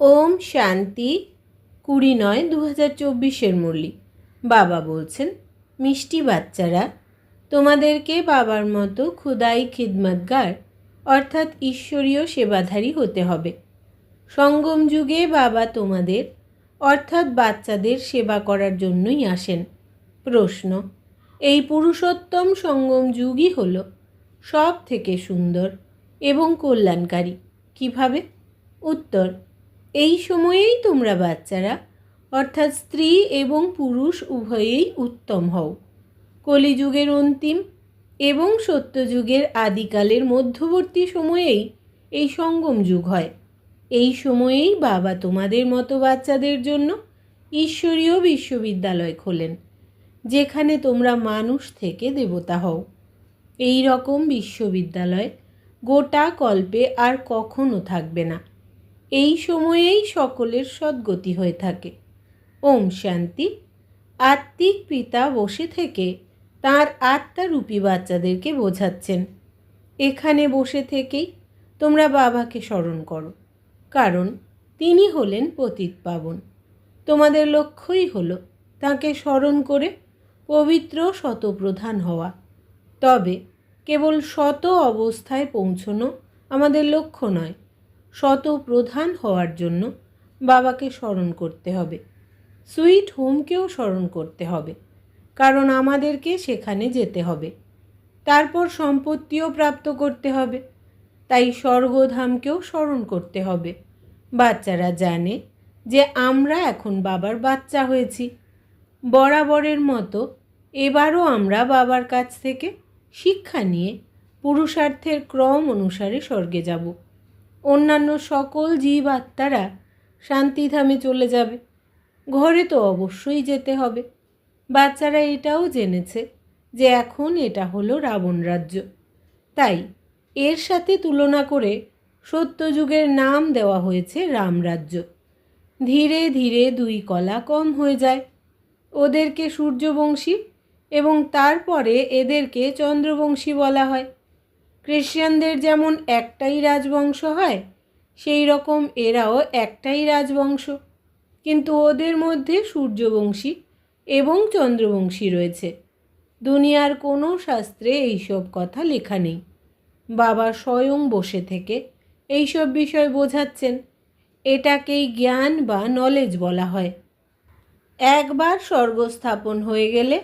ওম শান্তি কুড়ি নয় দু হাজার চব্বিশের মুরলি। বাবা বলছেন, মিষ্টি বাচ্চারা, তোমাদেরকে বাবার মতো খুদাই খিদমতগার, অর্থাৎ ঈশ্বরীয় সেবাধারী হতে হবে। সঙ্গম যুগে বাবা তোমাদের, অর্থাৎ বাচ্চাদের সেবা করার জন্যই আসেন। প্রশ্ন, এই পুরুষোত্তম সঙ্গম যুগই হল সব থেকে সুন্দর এবং কল্যাণকারী। কীভাবে? উত্তর এই সময়েই তোমরা বাচ্চারা, অর্থাৎ স্ত্রী এবং পুরুষ উভয়েই উত্তম হও। কলিযুগের অন্তিম এবং সত্যযুগের আদিকালের মধ্যবর্তী সময়েই এই সঙ্গম যুগ হয়। এই সময়েই বাবা তোমাদের মতো বাচ্চাদের জন্য ঈশ্বরীয় বিশ্ববিদ্যালয় খোলেন, যেখানে তোমরা মানুষ থেকে দেবতা হও। এই রকম বিশ্ববিদ্যালয় গোটা কল্পে আর কখনো থাকবে না। এই সময়েই সকলের সদ্গতি হয়ে থাকে। ওম শান্তি। আত্মিক পিতা বসে থেকে তার আত্মারূপী বাচ্চাদেরকে বোঝাচ্ছেন। এখানে বসে থেকেই তোমরা বাবাকে স্মরণ করো, কারণ তিনি হলেন পতিত পাবন। তোমাদের লক্ষ্যই হলো তাকে স্মরণ করে পবিত্র শতপ্রধান হওয়া। তবে কেবল শত অবস্থায় পৌঁছনো আমাদের লক্ষ্য নয় শত প্রধান হওয়ার জন্য বাবাকে স্মরণ করতে হবে। সুইট হোমকেও স্মরণ করতে হবে, কারণ আমাদেরকে সেখানে যেতে হবে। তারপর সম্পত্তিও প্রাপ্ত করতে হবে, তাই স্বর্গধামকেও স্মরণ করতে হবে। বাচ্চারা জানে যে আমরা এখন বাবার বাচ্চা হয়েছি। বরাবরের মতো এবারও আমরা বাবার কাছ থেকে শিক্ষা নিয়ে পুরুষার্থের ক্রম অনুসারে স্বর্গে যাব। অন্যান্য সকল জীব আত্মারা শান্তিধামে চলে যাবে। ঘরে তো অবশ্যই যেতে হবে। বাচ্চারা এটাও জেনেছে যে এখন এটা হলো রাবণ রাজ্য। তাই এর সাথে তুলনা করে সত্যযুগের নাম দেওয়া হয়েছে রামরাজ্য ধীরে ধীরে দুই কলা কম হয়ে যায়। ওদেরকে সূর্যবংশী এবং তারপরে এদেরকে চন্দ্রবংশী বলা হয়। খ্রিশ্চানদের যেমন একটাই রাজবংশ হয়, সেই রকম এরাও একটাই রাজবংশ। কিন্তু ওদের মধ্যে সূর্যবংশী এবং চন্দ্রবংশী রয়েছে। দুনিয়ার কোনো শাস্ত্রে এইসব কথা লেখা নেই। বাবা স্বয়ং বসে থেকে এইসব বিষয় বোঝাচ্ছেন। এটাকেই জ্ঞান বা নলেজ বলা হয়। একবার স্বর্গস্থাপন হয়ে গেলে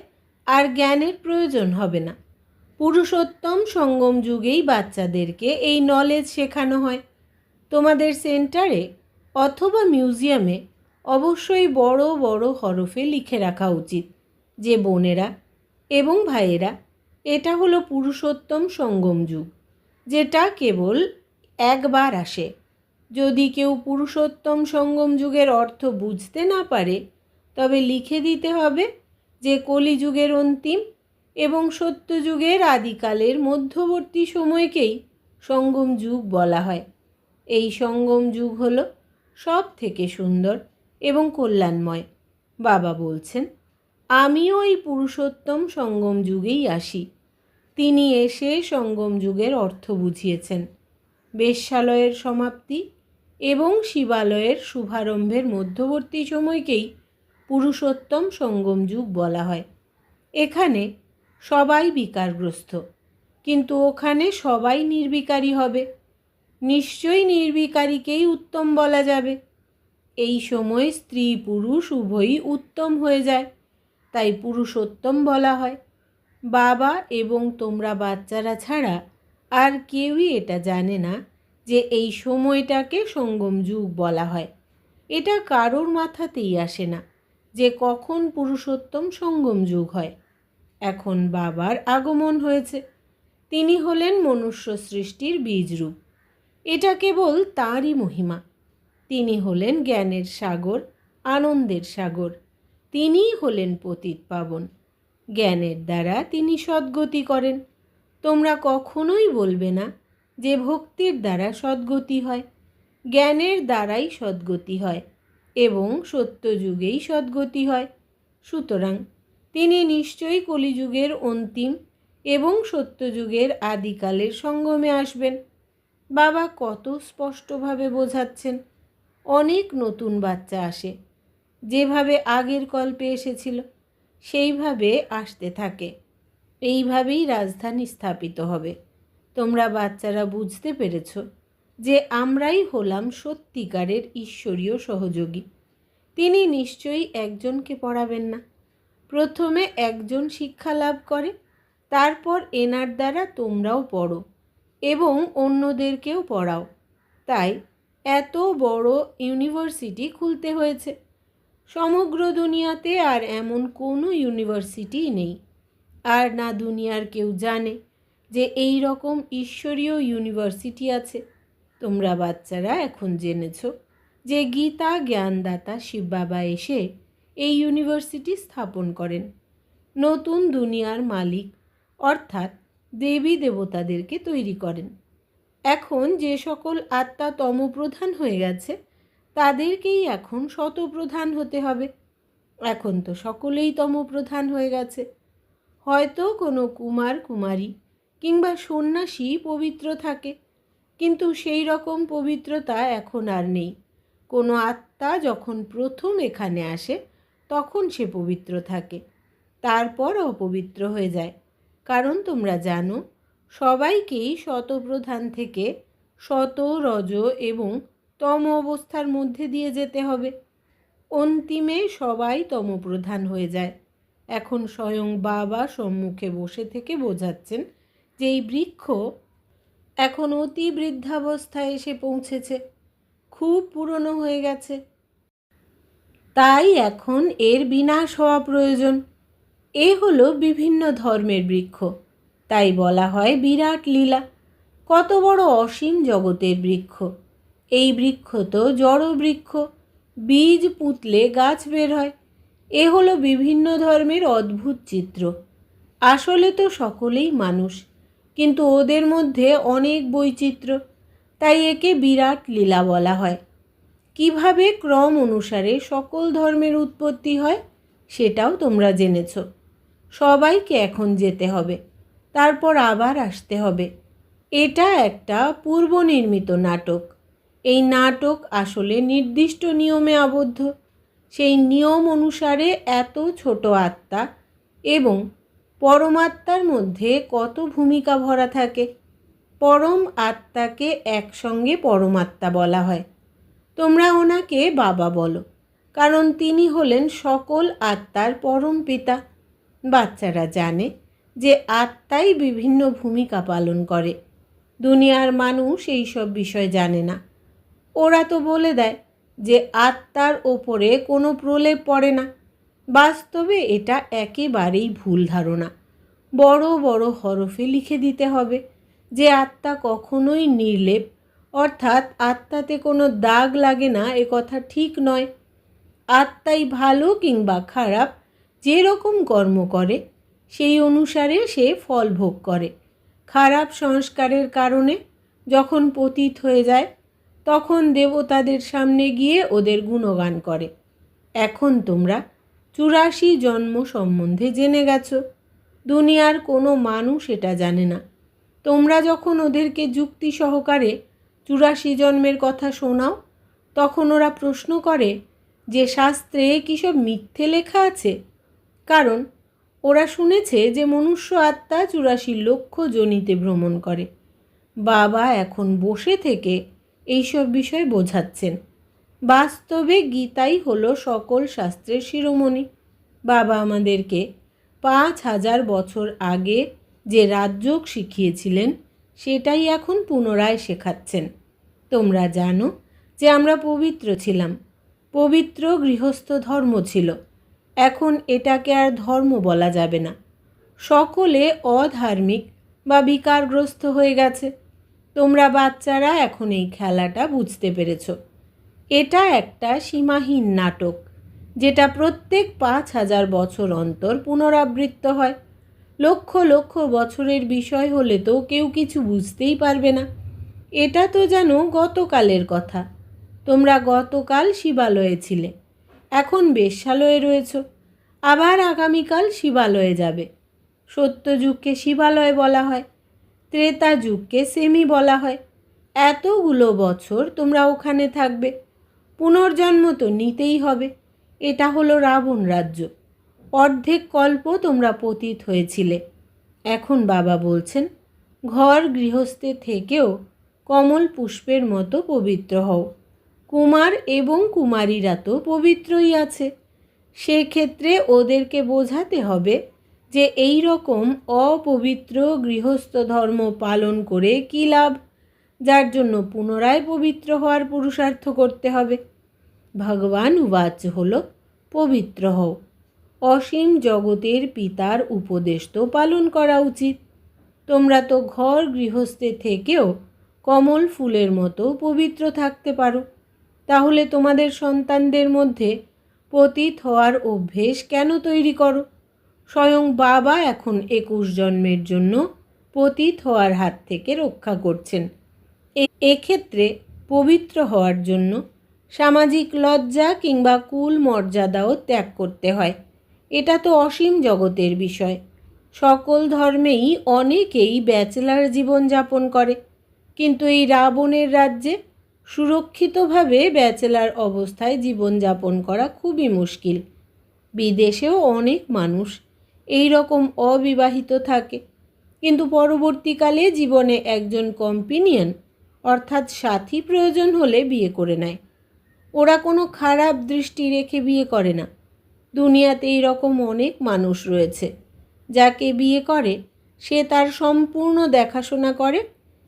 আর জ্ঞানের প্রয়োজন হবে না। পুরুষোত্তম সঙ্গম যুগেই বাচ্চাদেরকে এই নলেজ শেখানো হয়। তোমাদের সেন্টারে অথবা মিউজিয়ামে অবশ্যই বড় বড় হরফে লিখে রাখা উচিত, যে বোনেরা এবং ভাইয়েরা, এটা হলো পুরুষোত্তম সঙ্গম যুগ, যেটা কেবল একবার আসে। যদি কেউ পুরুষোত্তম সঙ্গম যুগের অর্থ বুঝতে না পারে, তবে লিখে দিতে হবে যে কলিযুগের অন্তিম এবং সত্যযুগের আদিকালের মধ্যবর্তী সময়কেই সঙ্গম যুগ বলা হয়। এই সঙ্গম যুগ হল সব থেকে সুন্দর এবং কল্যাণময়। বাবা বলছেন, আমিও এই পুরুষোত্তম সঙ্গম যুগেই আসি। তিনি এসে সঙ্গম যুগের অর্থ বুঝিয়েছেন। বেশ্যালয়ের সমাপ্তি এবং শিবালয়ের শুভারম্ভের মধ্যবর্তী সময়কেই পুরুষোত্তম সঙ্গম যুগ বলা হয়। এখানে সবাই বিকারগ্রস্ত। কিন্তু ওখানে সবাই নির্বিকারী হবে। নিশ্চয়ই নির্বিকারীকেই উত্তম বলা যাবে। এই সময় স্ত্রী পুরুষ উভয়ই উত্তম হয়ে যায়, তাই পুরুষোত্তম বলা হয়। বাবা এবং তোমরা বাচ্চারা ছাড়া আর কেউই এটা জানে না যে এই সময়টাকে সঙ্গম যুগ বলা হয়। এটা কারোর মাথাতেই আসে না যে কখন পুরুষোত্তম সঙ্গম যুগ হয়। এখন বাবার আগমন হয়েছে। তিনি হলেন মনুষ্য সৃষ্টির বীজরূপ। এটা কেবল তাঁরই মহিমা। তিনি হলেন জ্ঞানের সাগর, আনন্দের সাগর। তিনিই হলেন পতিত পাবন। জ্ঞানের দ্বারা তিনি সদ্গতি করেন। তোমরা কখনোই বলবে না যে ভক্তির দ্বারা সদ্গতি হয়। জ্ঞানের দ্বারাই সদ্গতি হয় এবং সত্যযুগেই সদ্গতি হয়। সুতরাং তিনি নিশ্চয়ই কলিযুগের অন্তিম এবং সত্যযুগের আদিকালের সঙ্গমে আসবেন। বাবা কত স্পষ্টভাবে বোঝাচ্ছেন, অনেক নতুন বাচ্চা আসে, যেভাবে আগের কল্পে এসেছিল, সেইভাবে আসতে থাকে। এইভাবেই রাজধানী স্থাপিত হবে। তোমরা বাচ্চারা বুঝতে পেরেছ যে আমরাই হলাম সত্যিকারের ঈশ্বরীয় সহযোগী। তিনি নিশ্চয়ই একজনকে পড়াবেন না। প্রথমে একজন শিক্ষা লাভ করে, তারপর এনার দ্বারা তোমরাও পড়ো এবং অন্যদেরকেও পড়াও। তাই এত বড় ইউনিভার্সিটি খুলতে হয়েছে। সমগ্র দুনিয়াতে আর এমন কোনো ইউনিভার্সিটি নেই। আর না দুনিয়ার কেউ জানে যে এই রকম ঈশ্বরীয় ইউনিভার্সিটি আছে। তোমরা বাচ্চারা এখন জেনেছ যে গীতা, জ্ঞানদাতা শিব বাবা এসে এই ইউনিভার্সিটি স্থাপন করেন। নতুন দুনিয়ার মালিক, অর্থাৎ দেবী দেবতাদেরকে তৈরি করেন। এখন যে সকল আত্মা তমপ্রধান হয়ে গেছে, তাদেরকেই এখন শতপ্রধান হতে হবে। এখন তো সকলেই তমপ্রধান হয়ে গেছে। হয়তো কোনো কুমার, কুমারী কিংবা সন্ন্যাসী পবিত্র থাকে, কিন্তু সেই রকম পবিত্রতা এখন আর নেই। কোনো আত্মা যখন প্রথম এখানে আসে তখন সে পবিত্র থাকে। তারপর অপবিত্র হয়ে যায়। কারণ তোমরা জানো, সবাইকেই শতপ্রধান থেকে শত রজ এবং তম অবস্থার মধ্যে দিয়ে যেতে হবে। অন্তিমে সবাই তমপ্রধান হয়ে যায়। এখন স্বয়ং বাবা সম্মুখে বসে থেকে বোঝাচ্ছেন যে এই বৃক্ষ এখন অতি বৃদ্ধাবস্থায় এসে পৌঁছেছে। খুব পুরনো হয়ে গেছে। তাই এখন এর বিনাশ হওয়া প্রয়োজন। এ হলো বিভিন্ন ধর্মের বৃক্ষ। তাই বলা হয় বিরাট লীলা। কত বড় অসীম জগতের বৃক্ষ। এই বৃক্ষ তো জড় বৃক্ষ। বীজ পুঁতলে গাছ বের হয়। এ হলো বিভিন্ন ধর্মের অদ্ভুত চিত্র। আসলে তো সকলেই মানুষ, কিন্তু ওদের মধ্যে অনেক বৈচিত্র্য। তাই একে বিরাট লীলা বলা হয়। কীভাবে ক্রম অনুসারে সকল ধর্মের উৎপত্তি হয় সেটাও তোমরা জেনেছ। সবাইকে এখন যেতে হবে, তারপর আবার আসতে হবে। এটা একটা পূর্বনির্মিত নাটক। এই নাটক আসলে নির্দিষ্ট নিয়মে আবদ্ধ। সেই নিয়ম অনুসারে এত ছোট আত্মা এবং পরমাত্মার মধ্যে কত ভূমিকা ভরা থাকে, পরম আত্মাকে একসঙ্গে পরমাত্মা বলা হয়। তোমরা ওনাকে বাবা বলো, কারণ তিনি হলেন সকল আত্মার পরম পিতা। বাচ্চারা জানে যে আত্মাই বিভিন্ন ভূমিকা পালন করে। দুনিয়ার মানুষ এই সব বিষয় জানে না। ওরা তো বলে দেয় যে আত্মার ওপরে কোনো প্রলেপ পড়ে না। বাস্তবে এটা একেবারেই ভুল ধারণা। বড় বড় হরফে লিখে দিতে হবে যে আত্মা কখনোই নির্লেপ অর্থাৎ আত্মাতে কোনো দাগ লাগে না, এ কথা ঠিক নয়। আত্মাই ভালো কিংবা খারাপ, যেরকম কর্ম করে, সেই অনুসারে সে ফল ভোগ করে। খারাপ সংস্কারের কারণে যখন পতিত হয়ে যায়, তখন দেবতাদের সামনে গিয়ে ওদের গুণগান করে। এখন তোমরা চুরাশি জন্ম সম্বন্ধে জেনে গেছো। দুনিয়ার কোনো মানুষ এটা জানে না। তোমরা যখন ওদেরকে যুক্তি সহকারে চুরাশি জন্মের কথা শোনাও, তখন ওরা প্রশ্ন করে, যে শাস্ত্রে কী সব মিথ্যে লেখা আছে? কারণ, ওরা শুনেছে যে মনুষ্য আত্মা চুরাশি লক্ষ জনিতে ভ্রমণ করে। বাবা এখন বসে থেকে এইসব বিষয় বোঝাচ্ছেন। বাস্তবে গীতাই হলো সকল শাস্ত্রের শিরোমণি। বাবা আমাদেরকে পাঁচ হাজার বছর আগে যে রাজযোগ শিখিয়েছিলেন সেটাই এখন পুনরায় শেখাচ্ছেন। তোমরা জানো যে আমরা পবিত্র ছিলাম। পবিত্র গৃহস্থ ধর্ম ছিল। এখন এটাকে আর ধর্ম বলা যাবে না। সকলে অধার্মিক বা বিকারগ্রস্ত হয়ে গেছে। তোমরা বাচ্চারা এখন এই খেলাটা বুঝতে পেরেছ। এটা একটা সীমাহীন নাটক, যেটা প্রত্যেক পাঁচ হাজার বছর অন্তর পুনরাবৃত্ত হয়। লক্ষ লক্ষ বছরের বিষয় হলে তো কেউ কিছু বুঝতেই পারবে না। এটা তো যেন গতকালের কথা। তোমরা গতকাল শিবালয়ে ছিলে, এখন বেশ্যালয়ে রয়েছ, আবার আগামীকাল শিবালয়ে যাবে। সত্যযুগকে শিবালয় বলা হয় ত্রেতা যুগকে সেমি বলা হয়। এতগুলো বছর তোমরা ওখানে থাকবে, পুনর্জন্ম তো নিতেই হবে। এটা হলো রাবণ রাজ্য। অর্ধেক কল্প তোমরা পতিত হয়েছিলে। এখন বাবা বলছেন, ঘর গৃহস্থে থেকেও কমল পুষ্পের মতো পবিত্র হও। কুমার এবং কুমারীরা তো পবিত্রই আছে। সেক্ষেত্রে ওদেরকে বোঝাতে হবে যে এই রকম অপবিত্র গৃহস্থ ধর্ম পালন করে কী লাভ, যার জন্য পুনরায় পবিত্র হওয়ার পুরুষার্থ করতে হবে। ভগবান উবাচ হল, পবিত্র হও। অসীম জগতের পিতার উপদেশ তো পালন করা উচিত। তোমরা তো ঘর গৃহস্থে থেকেও কমল ফুলের মতো পবিত্র থাকতে পারো। তাহলে তোমাদের সন্তানদের মধ্যে পতিত হওয়ার অভ্যেস কেন তৈরি করো? স্বয়ং বাবা এখন একুশ জন্মের জন্য পতিত হওয়ার হাত থেকে রক্ষা করছেন। এক্ষেত্রে পবিত্র হওয়ার জন্য সামাজিক লজ্জা কিংবা কুল মর্যাদাও ত্যাগ করতে হয়। এটা তো অসীম জগতের বিষয়। সকল ধর্মেই অনেকেই ব্যাচেলার জীবনযাপন করে। কিন্তু এই রাবণের রাজ্যে সুরক্ষিতভাবে ব্যাচেলার অবস্থায় জীবনযাপন করা খুবই মুশকিল। বিদেশেও অনেক মানুষ এই রকম অবিবাহিত থাকে। কিন্তু পরবর্তীকালে জীবনে একজন কম্পিনিয়ন অর্থাৎ সাথী প্রয়োজন হলে বিয়ে করে নেয়। ওরা কোনো খারাপ দৃষ্টি রেখে বিয়ে করে না। দুনিয়াতে এই রকম অনেক মানুষ রয়েছে, যাকে বিয়ে করে, সে তার সম্পূর্ণ দেখাশোনা করে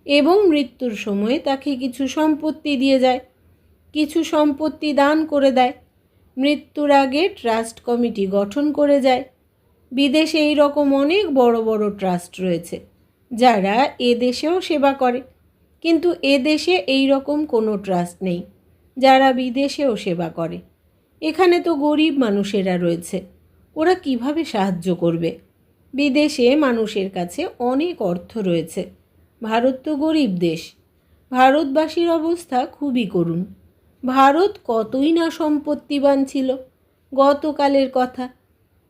এবং মৃত্যুর সময় তাকে কিছু সম্পত্তি দিয়ে যায়, কিছু সম্পত্তি দান করে দেয়, মৃত্যুর আগে ট্রাস্ট কমিটি গঠন করে যায়। বিদেশে এই রকম অনেক বড় বড় ট্রাস্ট রয়েছে, যারা এদেশেও সেবা করে, কিন্তু এদেশে এই রকম কোনো ট্রাস্ট নেই, যারা বিদেশেও সেবা করে। এখানে তো গরিব মানুষেরা রয়েছে। ওরা কীভাবে সাহায্য করবে? বিদেশে মানুষের কাছে অনেক অর্থ রয়েছে। ভারত তো গরিব দেশ। ভারতবাসীর অবস্থা খুবই করুণ। ভারত কতই না সম্পত্তিবান ছিল। গতকালের কথা।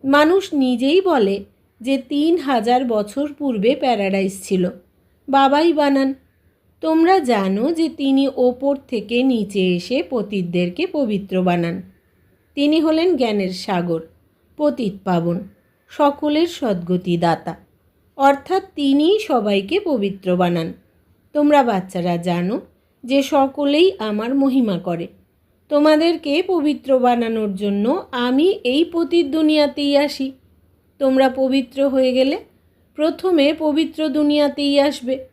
মানুষ নিজেই বলে যে তিন হাজার বছর পূর্বে প্যারাডাইস ছিল। বাবাই বানান। তোমরা জানো যে তিনি ওপর থেকে নিচে এসে পতিতদেরকে পবিত্র বানান। তিনি হলেন জ্ঞানের সাগর, পতিত পাবন, সকলের সদ্গতি দাতা অর্থাৎ তিনিই সবাইকে পবিত্র বানান। তোমরা বাচ্চারা জানো যে সকলেই আমার মহিমা করে। তোমাদেরকে পবিত্র বানানোর জন্য আমি এই পতিত দুনিয়াতেই আসি। তোমরা পবিত্র হয়ে গেলে প্রথমে পবিত্র দুনিয়াতেই আসবে।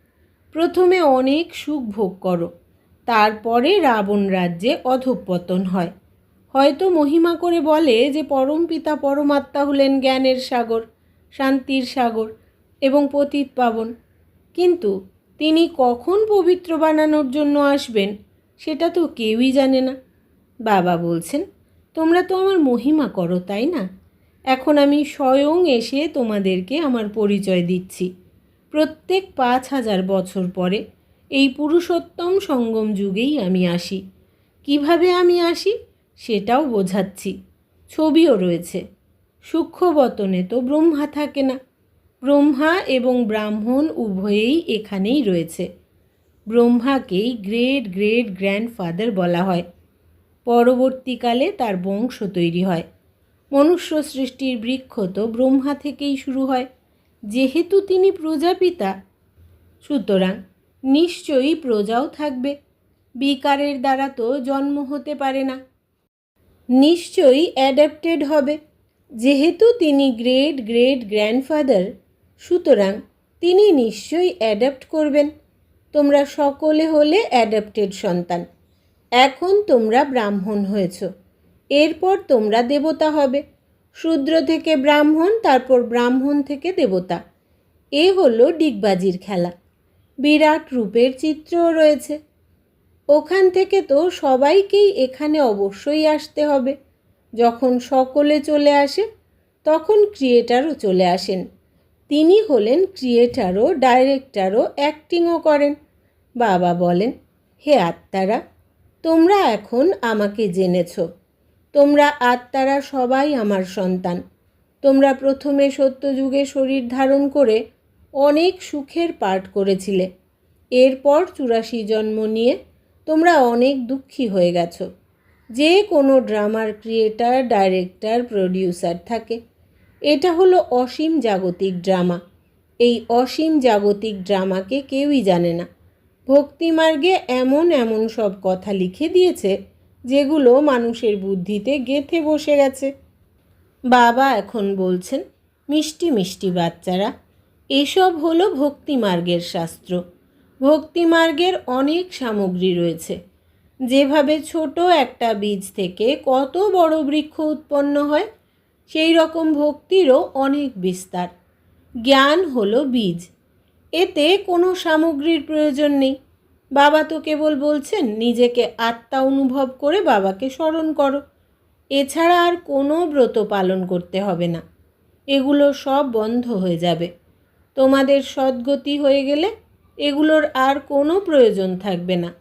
প্রথমে অনেক সুখ ভোগ করো। তারপরে রাবণ রাজ্যে অধঃপতন হয়। হয়তো মহিমা করে বলে যে পরম পিতা পরমাত্মা হলেন জ্ঞানের সাগর, শান্তির সাগর এবং পতিত পাবন। কিন্তু তিনি কখন পবিত্র বানানোর জন্য আসবেন সেটা তো কেউই জানে না। বাবা বলছেন, তোমরা তো আমার মহিমা করো, তাই না? এখন আমি স্বয়ং এসে তোমাদেরকে আমার পরিচয় দিচ্ছি। প্রত্যেক পাঁচ হাজার বছর পরে এই পুরুষোত্তম সঙ্গম যুগেই আমি আসি। কীভাবে আমি আসি? সেটাও বোঝাচ্ছি। ছবিও রয়েছে। সূক্ষ্মবতনে তো ব্রহ্মা থাকে না। ব্রহ্মা এবং ব্রাহ্মণ উভয়েই এখানেই রয়েছে। ব্রহ্মাকেই গ্রেট গ্রেট গ্র্যান্ডফাদার বলা হয়। পরবর্তীকালে তার বংশ তৈরি হয়। মনুষ্য সৃষ্টির বৃক্ষ তো ব্রহ্মা থেকেই শুরু হয়। যেহেতু তিনি প্রজাপিতা, সুতরাং নিশ্চয়ই প্রজাও থাকবে। বিকারের দ্বারা তো জন্ম হতে পারে না। নিশ্চয়ই অ্যাডাপ্টেড হবে। যেহেতু তিনি গ্রেট গ্রেট গ্র্যান্ডফাদার সুতরাং তিনি নিশ্চয়ই অ্যাডাপ্ট করবেন। তোমরা সকলে হলে অ্যাডাপ্টেড সন্তান। এখন তোমরা ব্রাহ্মণ হয়েছ। এরপর তোমরা দেবতা হবে। শূদ্র থেকে ব্রাহ্মণ, তারপর ব্রাহ্মণ থেকে দেবতা। এ হলো ডিগবাজির খেলা। বিরাট রূপের চিত্রও রয়েছে। ওখান থেকে তো সবাইকেই এখানে অবশ্যই আসতে হবে। যখন সকলে চলে আসে, তখন ক্রিয়েটারও চলে আসেন। তিনি হলেন ক্রিয়েটারও ডাইরেক্টারও অ্যাক্টিংও করেন। বাবা বলেন, হে আত্মারা, তোমরা এখন আমাকে জেনেছ। তোমরা আত্মারা সবাই আমার সন্তান। তোমরা প্রথমে সত্যযুগে শরীর ধারণ করে অনেক সুখের পাঠ করেছিলে। এরপর চুরাশি জন্ম নিয়ে তোমরা অনেক দুঃখী হয়ে গেছো। যে কোনো ড্রামার ক্রিয়েটার, ডাইরেক্টর, প্রডিউসার থাকে। এটা হলো অসীম জাগতিক ড্রামা। এই অসীম জাগতিক ড্রামাকে কেউই জানে না। ভক্তিমার্গে এমন এমন সব কথা লিখে দিয়েছে, যেগুলো মানুষের বুদ্ধিতে গেঁথে বসে গেছে। বাবা এখন বলছেন, মিষ্টি মিষ্টি বাচ্চারা, এসব হলো ভক্তিমার্গের শাস্ত্র। ভক্তিমার্গের অনেক সামগ্রী রয়েছে। যেভাবে ছোট একটা বীজ থেকে কত বড় বৃক্ষ উৎপন্ন হয়, সেই রকম ভক্তিরও অনেক বিস্তার। জ্ঞান হলো বীজ। এতে কোনো সামগ্রীর প্রয়োজন নেই। বাবা তো কেবল বলছেন, নিজেকে আত্মা অনুভব করে বাবাকে স্মরণ করো। এছাড়া আর কোনো ব্রত পালন করতে হবে না। এগুলো সব বন্ধ হয়ে যাবে। তোমাদের সদ্গতি হয়ে গেলে এগুলোর আর কোনো প্রয়োজন থাকবে না।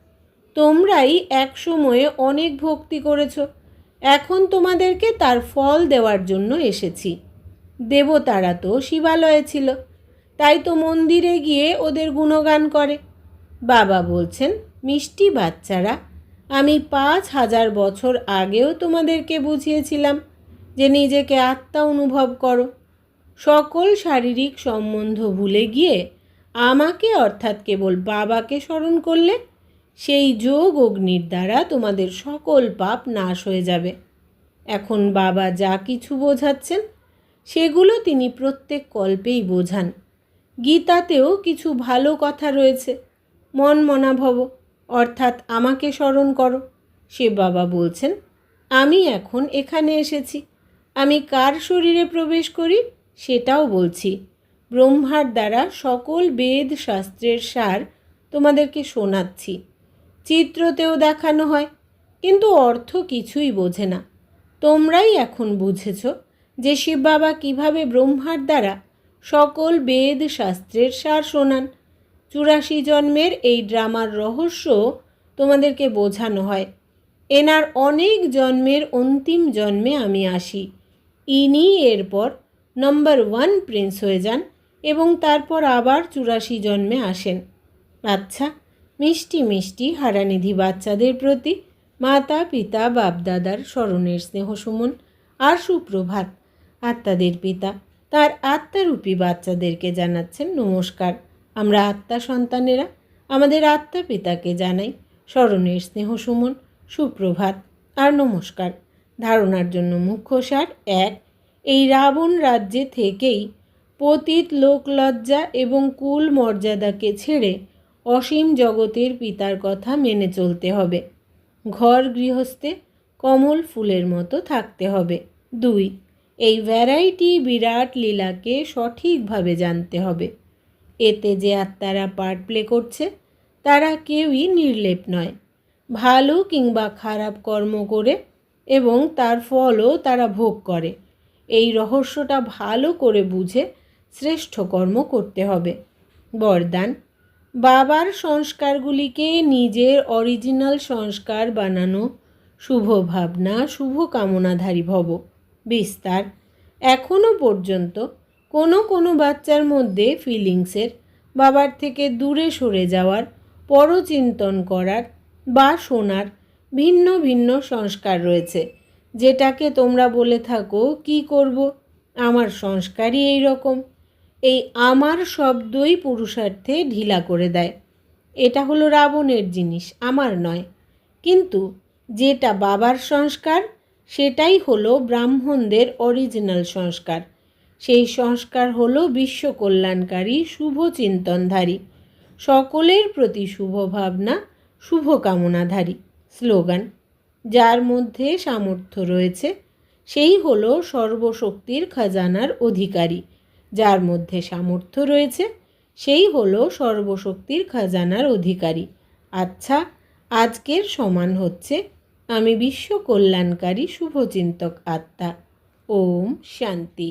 তোমরাই এক সময়ে অনেক ভক্তি করেছ। এখন তোমাদেরকে তার ফল দেওয়ার জন্য এসেছি। দেবতারা তো শিবালয়ে ছিল, তাই তো মন্দিরে গিয়ে ওদের গুণগান করে। বাবা বলছেন, মিষ্টি বাচ্চারা, আমি পাঁচ হাজার বছর আগেও তোমাদেরকে বুঝিয়েছিলাম যে নিজেকে আত্মা অনুভব করো। সকল শারীরিক সম্বন্ধ ভুলে গিয়ে আমাকে অর্থাৎ কেবল বাবাকে স্মরণ করলে সেই যোগ অগ্নির দ্বারা তোমাদের সকল পাপ নাশ হয়ে যাবে। এখন বাবা যা কিছু বোঝাচ্ছেন, সেগুলো তিনি প্রত্যেক কল্পেই বোঝান। গীতাতেও কিছু ভালো কথা রয়েছে। মন মনাভব, অর্থাৎ আমাকে স্মরণ করো। সে বাবা বলছেন, আমি এখন এখানে এসেছি। আমি কার শরীরে প্রবেশ করি সেটাও বলছি। ব্রহ্মার দ্বারা সকল বেদ শাস্ত্রের সার তোমাদেরকে শোনাচ্ছি। চিত্রতেও দেখানো হয়, কিন্তু অর্থ কিছুই বোঝে না। তোমরাই এখন বুঝেছ যে শিব বাবা কীভাবে ব্রহ্মার দ্বারা সকল বেদ শাস্ত্রের সার শোনান। চুরাশি জন্মের এই ড্রামার রহস্য তোমাদেরকে বোঝানো হয়। এনার অনেক জন্মের অন্তিম জন্মে আমি আসি। ইনি এরপর নম্বর ওয়ান প্রিন্স হয়ে যান। এবং তারপর আবার চুরাশি জন্মে আসেন। আচ্ছা মিষ্টি মিষ্টি হারানিধি বাচ্চাদের প্রতি মাতা, পিতা, বাপদাদার স্মরণের স্নেহ সুমন আর সুপ্রভাত আত্মাদের পিতা। তার আত্মারূপী বাচ্চাদেরকে জানাচ্ছেন নমস্কার। আমরা আত্মা সন্তানেরা, আমাদের আত্মা পিতাকে জানাই স্মরণের স্নেহ সুমন, সুপ্রভাত আর নমস্কার। ধারণার জন্য মুখ্য সার এক, এই রাবণ রাজ্যে থেকেই পতিত লোকলজ্জা এবং কুল মর্যাদাকে ছেড়ে অসীম জগতের পিতার কথা মেনে চলতে হবে। ঘর গৃহস্থে কমল ফুলের মতো থাকতে হবে। দুই, এই ভ্যারাইটি বিরাট লীলাকে সঠিকভাবে জানতে হবে। এতে যে আত্মারা পার্ট প্লে করছে, তারা কেউই নির্লেপ নয়। ভালো কিংবা খারাপ কর্ম করে এবং তার ফলও তারা ভোগ করে। এই রহস্যটা ভালো করে বুঝে শ্রেষ্ঠ কর্ম করতে হবে। বরদান। বাবার সংস্কারগুলিকে নিজের অরিজিনাল সংস্কার বানানো, শুভ ভাবনা, শুভ কামনাধারী ভব। বিস্তার। এখনও পর্যন্ত কোনো কোনো বাচ্চার মধ্যে ফিলিংসের বাবার থেকে দূরে সরে যাওয়ার, পরচিন্তন করার বা শোনার ভিন্ন ভিন্ন সংস্কার রয়েছে। যেটাকে তোমরা বলে থাকো, কি করব? আমার সংস্কারই এই রকম এই আমার শব্দই পুরুষার্থে ঢিলা করে দেয়। এটা হলো রাবণের জিনিস, আমার নয়। কিন্তু যেটা বাবার সংস্কার, সেটাই হলো ব্রাহ্মণদের অরিজিনাল সংস্কার। সেই সংস্কার হলো বিশ্ব কল্যাণকারী শুভ চিন্তনধারী। সকলের প্রতি শুভ ভাবনা, শুভ কামনাধারী স্লোগান। যার মধ্যে সামর্থ্য রয়েছে, সেই হলো সর্বশক্তির খাজানার অধিকারী। যার মধ্যে সামর্থ্য রয়েছে, সেই হলো সর্বশক্তির খাজানার অধিকারী। আচ্ছা আজকের সমান হচ্ছে, আমি বিশ্ব কল্যাণকারী শুভচিন্তক আত্মা। ওম শান্তি।